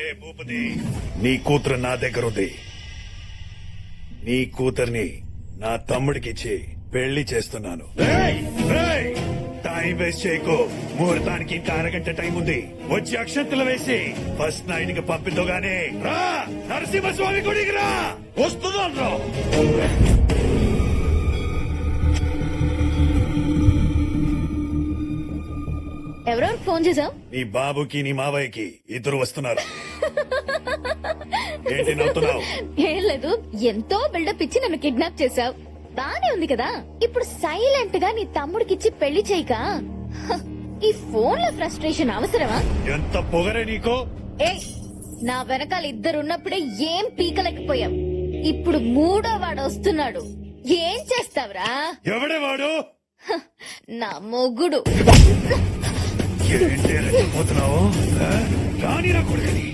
ఏ భూపతి నీ కూతురు నా దగ్గర ఉంది. నీ కూతుర్ని నా తమ్ముడికిచ్చి పెళ్ళి చేస్తున్నాను. టైం వేస్ట్ చేయకు. ముహూర్తానికి ఇంకా అరగంట టైం ఉంది. వచ్చి అక్షంతలు వేసి ఫస్ట్ నైట్కి పంపిద్దుగానే రా నరసింహస్వామి గుడికి రా! వస్తున్నాను ఎవరెవరు ఫోన్ చేసావు నీ బాబుకి నీ మావయ్యకి ఇద్దరు వస్తున్నారు. ఏంటి నవ్వుతున్నావు? ఏం లేదు ఎంతో బిల్డప్ ఇచ్చి నన్ను కిడ్నాప్ చేసావు బానే ఉంది కదా? ఇప్పుడు సైలెంట్గా నీ తమ్ముడికిచ్చి పెళ్ళి చేయక? ఈ ఫోన్లో ఫ్రస్ట్రేషన్ అవసరమా? ఎంత పొగరే నీకో? ఏ నా వెనకాల ఇద్దరున్నప్పుడే ఏం పీకలేకపోయావు? ఇప్పుడు మూడో వాడు వస్తున్నాడు. ఏం చేస్తావురా? ఎవడే వాడు? నా మొగుడు. ఏంటి రెచ్చిపోతున్నావు ఆ? రాని నా కొడుకని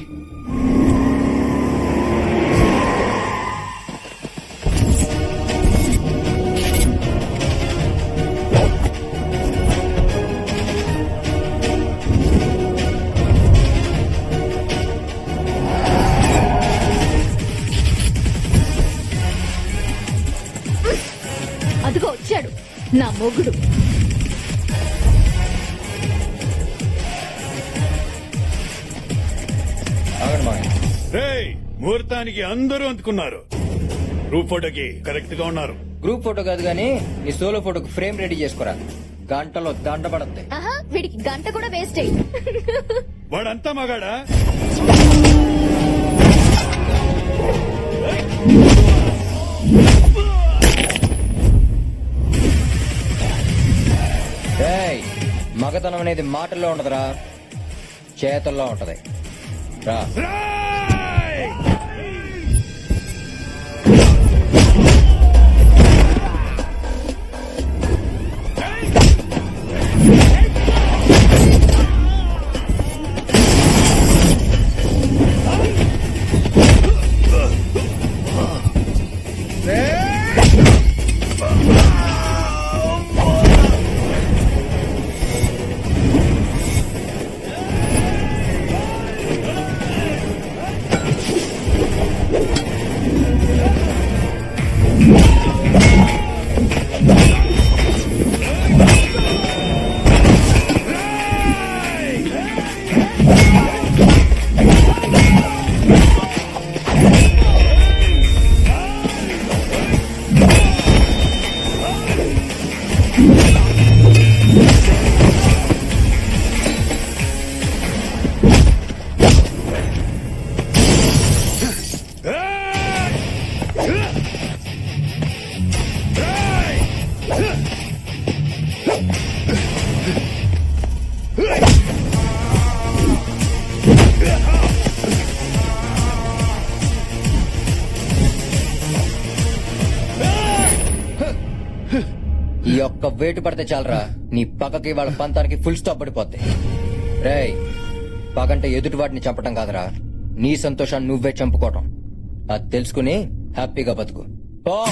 ముహూర్తానికి అందరూ అందుకున్నారు. గ్రూప్ ఫోటోకి కరెక్ట్గా ఉన్నారు. గ్రూప్ ఫోటో కాదు గానీ ఈ సోలో ఫోటోకి ఫ్రేమ్ రెడీ చేసుకోరా? గంటలో దండ పడద్ది ఆహా వీడికి గంట కూడా వేస్ట్ అయ్యి వాడంతా మగాడా? ఏయ్ మగతనం అనేది మాటల్లో ఉండదురా చేతల్లో ఉంటది. రా! ఈ ఒక్క వేటు పడితే చాలరా. నీ పక్కకి వాళ్ళ పంతానికి ఫుల్ స్టాప్ పడిపోద్ది. రేయ్ పగంటే ఎదుటి వాటిని చంపటం కాదురా. నీ సంతోషాన్ని నువ్వే చంపుకోవటం. అది తెలుసుకుని హ్యాపీగా బతుకు. పో!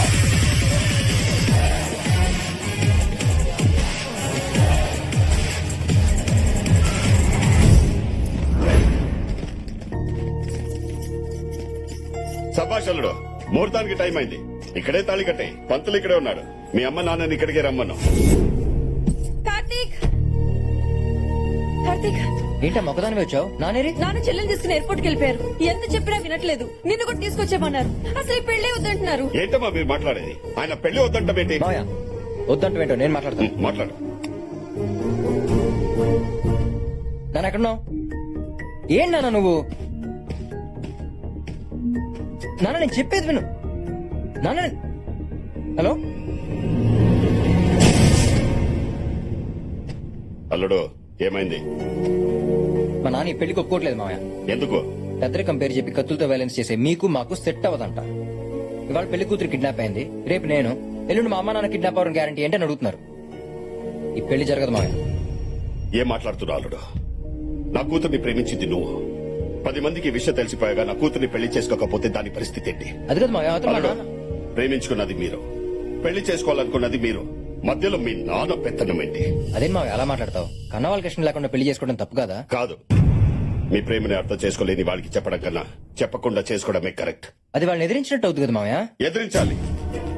సభాషలుడు ముహూర్తానికి టైం అయింది. ఇక్కడే తాళి కట్టే. పంతులు ఇక్కడే ఉన్నాడు మీ అమ్మ నాన్నని ఇక్కడికే రమ్మను. కార్తీక్! కార్తీక్! ఏంటా మొక్కదాని వచ్చావు? నానేరి? నాన్న చెల్లెని తీసుకుని ఎయిర్పోర్ట్కి వెళ్ళిపోయారు. ఎంత చెప్పినా వినట్లేదు. నిన్ను కూడా తీసుకొచ్చేమన్నారు అసలు ఈ పెళ్ళి వద్దంటున్నారు. ఏంటమ్మా మీరు మాట్లాడేది? ఆయన పెళ్ళి మాయా వద్దంటే ఏంటో? నేను మాట్లాడతాను. మాట్లాడు. నాన్న ఎక్కడున్నావు? ఏం నాన్న నువ్వు? నాన్న నేను చెప్పేది విను. నాన్న. హలో. అల్లుడు ఏమైంది? మా నాన్న ఈ పెళ్ళికి ఒప్పుకోవట్లేదు మామయ్య ఎందుకు? పెద్దరికం పేరు చెప్పి కత్తులతో వైలెన్స్ చేసే మీకు మాకు సెట్ అవ్వదంట. ఇవాళ పెళ్ళి కూతురు కిడ్నాప్ అయింది. రేపు నేను ఎల్లుండి మా అమ్మ నాన్న కిడ్నాప్ అవ్వడం గ్యారంటీ ఏంటని అడుగుతున్నారు. ఈ పెళ్ళి జరగదు మామయ్య ఏం మాట్లాడుతున్నావు అల్లుడు? నా కూతుర్ని ప్రేమించింది నువ్వు. పది మందికి విషయం తెలిసిపోయాగా నా కూతుర్ని పెళ్ళి చేసుకోకపోతే దాని పరిస్థితి ఏంటి? అది కదా మామయ్య అవతల మా అల్లుడు. నాన్న. ప్రేమించుకున్నది మీరు. పెళ్ళి చేసుకోవాలనుకున్నది మీరు. మధ్యలో మీ నాన్న పెత్తనమేంటి అదేం మావయ్య అలా మాట్లాడతావు? కన్నవాళ్ళ కృష్ణ లేకుండా పెళ్ళి చేసుకోవడం తప్పు కదా? కాదు. మీ ప్రేమని అర్థం చేసుకోలేని వాడికి చెప్పడం కన్నా చెప్పకుండా చేసుకోవడమే కరెక్ట్. అది వాళ్ళని ఎదిరించినట్టు అవుతుంది కదా మావయ్య? ఎదిరించాలి.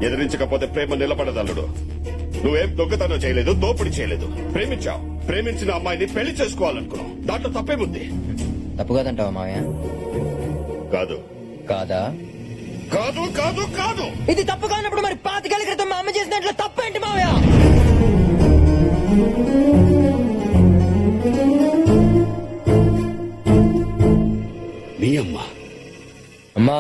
ఎదిరించకపోతే ప్రేమ నిలబడదల్లుడు నువ్వేం దొంగతనం చేయలేదు దోపిడీ చేయలేదు. ప్రేమించావు. ప్రేమించిన అమ్మాయిని పెళ్ళి చేసుకోవాలనుకున్నావు. దాంట్లో తప్పేముంది? తప్పు కాదంటావా మావయ్య? కాదు. కాదా? కాదు కాదు కాదు. ఇది తప్పు కానప్పుడు మరి పాతికేళ్ళ క్రితం మా అమ్మ చేసినట్లు తప్పేంటి మావయ్య? నీ అమ్మ. అమ్మా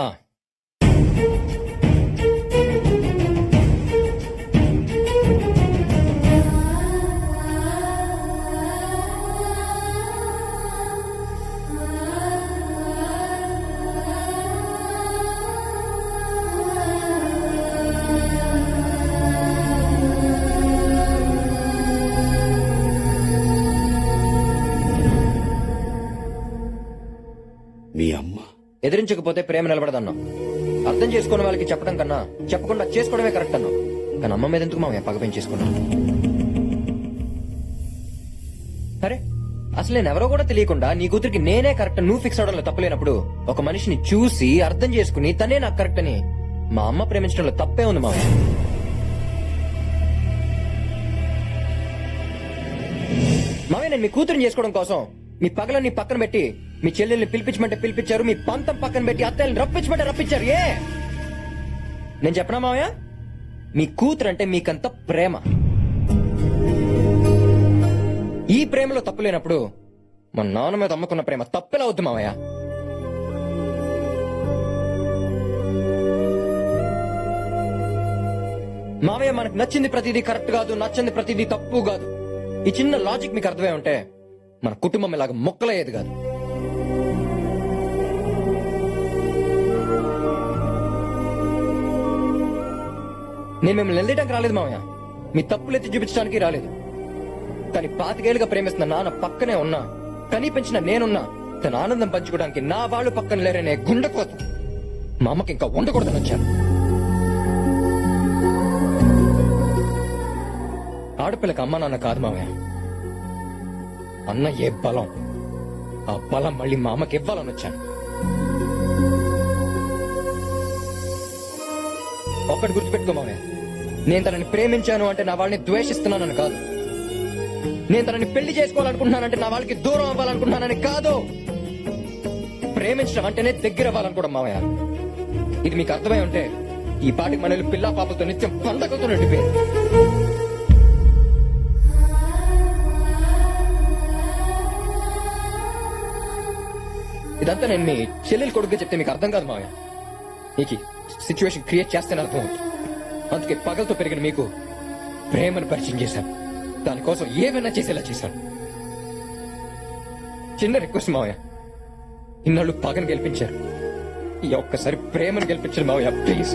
మీ అమ్మ? ఎదిరించకపోతే ప్రేమ నిలబడదన్నావు. అర్థం చేసుకున్న వాళ్ళకి చెప్పడం కన్నా చెప్పకుండా చేసుకోవడమే కరెక్ట్ అన్నా కానీ అమ్మ మీద ఎందుకు మామయ్య పగ పెంచేసుకున్నావు? సరే అసలు నేను ఎవరో కూడా తెలియకుండా నీ కూతురికి నేనే కరెక్ట్ నువ్వు ఫిక్స్ అవడంలో తప్పలేనప్పుడు ఒక మనిషిని చూసి అర్థం చేసుకుని తనే నాకు కరెక్ట్ అని మా అమ్మ ప్రేమించడంలో తప్పే ఉంది మామయ్య మామయ్య నేను మీ కూతురుని చేసుకోవడం కోసం మీ పగలన్నీ పక్కన పెట్టి మీ చెల్లెల్ని పిలిపించమంటే పిలిపించారు మీ పంతం పక్కన పెట్టి అత్తయ్యని రప్పించమంటే రప్పించారు ఏ? నేను చెప్పనా మామయ్య మీ కూతురు అంటే మీకంత ప్రేమ. ఈ ప్రేమలో తప్పు లేనప్పుడు మా నాన్న మీద అమ్ముకున్న ప్రేమ తప్పెలా అవుద్ది మామయ్య మామయ్య మనకు నచ్చింది ప్రతిదీ కరెక్ట్ కాదు నచ్చింది ప్రతిదీ తప్పు కాదు. ఈ చిన్న లాజిక్ మీకు అర్థమై ఉంటే మన కుటుంబం ఇలాగ మొక్కలయ్యేది కాదు. నేను మిమ్మల్ని నిలదీయడానికి రాలేదు మామయ్య మీ తప్పులు ఎత్తి చూపించడానికి రాలేదు. కానీ పాతికేళ్ళుగా ప్రేమిస్తున్న నాన్న పక్కనే ఉన్నా కనిపించిన నేనున్నా తన ఆనందం పంచుకోవడానికి నా వాళ్ళు పక్కన లేరనే గుండె మా అమ్మకి ఇంకా ఉండకూడదని వచ్చాను. ఆడపిల్లకి అమ్మ నాన్న కాదు మామయ్య అన్న ఏ బలం. ఆ బలం మళ్ళీ మా అమ్మకి ఇవ్వాలని వచ్చాను. ఒక్కటి గుర్తుపెట్టుకో మామయ్య నేను తనని ప్రేమించాను అంటే నా వాళ్ళని ద్వేషిస్తున్నానని కాదు. నేను తనని పెళ్ళి చేసుకోవాలనుకుంటున్నానంటే నా వాళ్ళకి దూరం అవ్వాలనుకుంటున్నానని కాదు. ప్రేమించడం అంటేనే దగ్గర అవ్వాలనుకోవడం మామయ్య ఇది మీకు అర్థమై ఉంటే ఈ పాటికి మనల్ని పిల్లా పాపలతో నిత్యం పండగతో నిండిపోయింది. ఇదంతా నేను మీ చెల్లెలు కొడుకు చెప్తే మీకు అర్థం కాదు మావయ్య. నీకు సిచ్యువేషన్ క్రియేట్ చేస్తే అర్థం అవుతుంది అందుకే పగలతో పెరిగిన మీకు ప్రేమను పరిచయం చేశాను. దానికోసం ఏమైనా చేసేలా చేశాను. చిన్న రిక్వెస్ట్ మావయ్య. ఇన్నాళ్ళు పగను గెలిపించారు. ఈ ఒక్కసారి ప్రేమను గెలిపించారు మావయ్య ప్లీజ్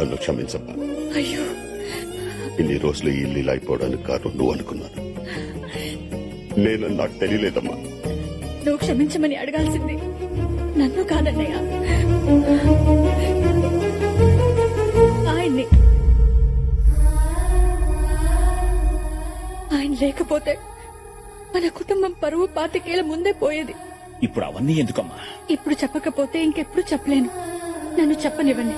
నన్ను క్షమించమ్మా. అయ్యో. ఇన్ని రోజులు ఈ ఇల్లు ఇలా అయిపోవడానికి కారణం నువ్వు అనుకున్నాను. నేను నాకు తెలియలేదమ్మా. నువ్వు క్షమించమని అడగాల్సింది నన్ను కాదన్నయ్య. ఆయన్ని. ఆయన లేకపోతే మన కుటుంబం పరువు పాతికేళ్ళ ముందే పోయేది. ఇప్పుడు అవన్నీ ఎందుకమ్మా? ఇప్పుడు చెప్పకపోతే ఇంకెప్పుడు చెప్పలేను. నన్ను చెప్పనివ్వండి.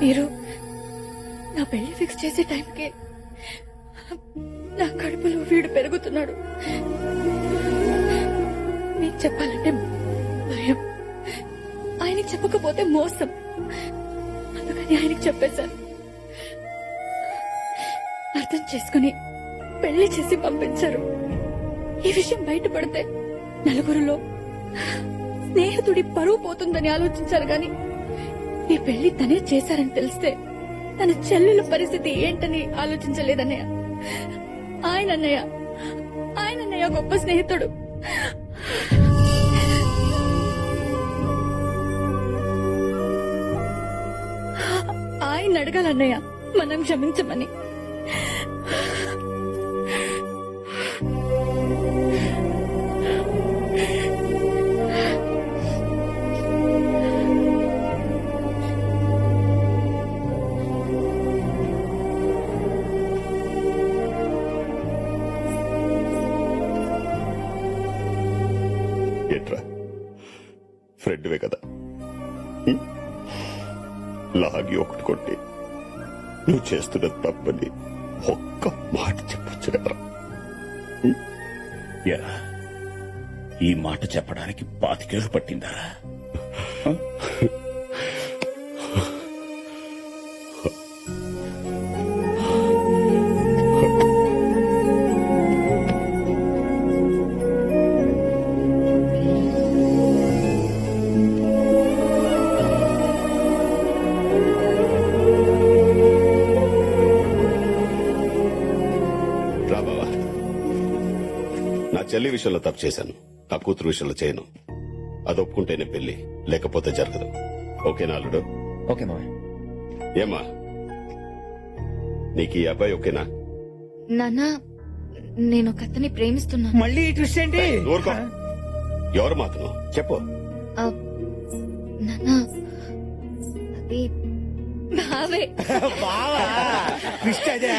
మీరు నా పెళ్ళి ఫిక్స్ చేసే టైంకి నా కడుపులో వీడు పెరుగుతున్నాడు. మీకు చెప్పాలంటే భయం. ఆయనకి చెప్పకపోతే మోసం. అందుకని ఆయనకి చెప్పేశాను. అర్థం చేసుకుని పెళ్ళి చేసి పంపించారు. ఈ విషయం బయటపడితే నలుగురిలో స్నేహితుడి పరువు పోతుందని ఆలోచించారు గాని ఈ పెళ్ళి తనే చేశారని తెలిస్తే తన చెల్లెల పరిస్థితి ఏంటని ఆలోచించలేదన్నయ్య. ఆయన అన్నయ్య ఆయన అన్నయ్య గొప్ప స్నేహితుడు. ఆయన అడగాలన్నయ్య మనం క్షమించమని. ఫ్రెండ్వే కదా? లాగి ఒకటి కొట్టి నువ్వు చేస్తున్న తప్పని ఒక్క మాట చెప్పొచ్చు కదరా ఈ మాట చెప్పడానికి పాతికేళ్ళు పట్టిందా? చెల్లి విషయంలో తప్పు చేశాను. నా కూతురు విషయంలో చేయను. అది ఒప్పుకుంటేనే పెళ్ళి లేకపోతే జరగదు. ఓకేనా అల్లుడు? ఓకే మావయ్య. ఏమా? నీకు ఈ అబ్బాయి ఓకేనా? నాన్న నేను ఒక అతన్ని ప్రేమిస్తున్నాను. మళ్ళీ ఈ ట్విస్ట్ ఏంటి? ఊరుకో. ఎవరు మాత్రం? చెప్పు. ఆ, నాన్న అది బావే బావా ట్విస్ట్ అదే.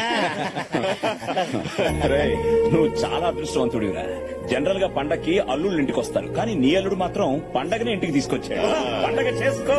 రేయ్, నువ్వు చాలా అదృష్టవంతుడివిరా. జనరల్గా పండక్కి అల్లుళ్ళు ఇంటికి వస్తారు కానీ నీ అల్లుడు మాత్రం పండగనే ఇంటికి తీసుకొచ్చాడు. పండగ చేసుకో.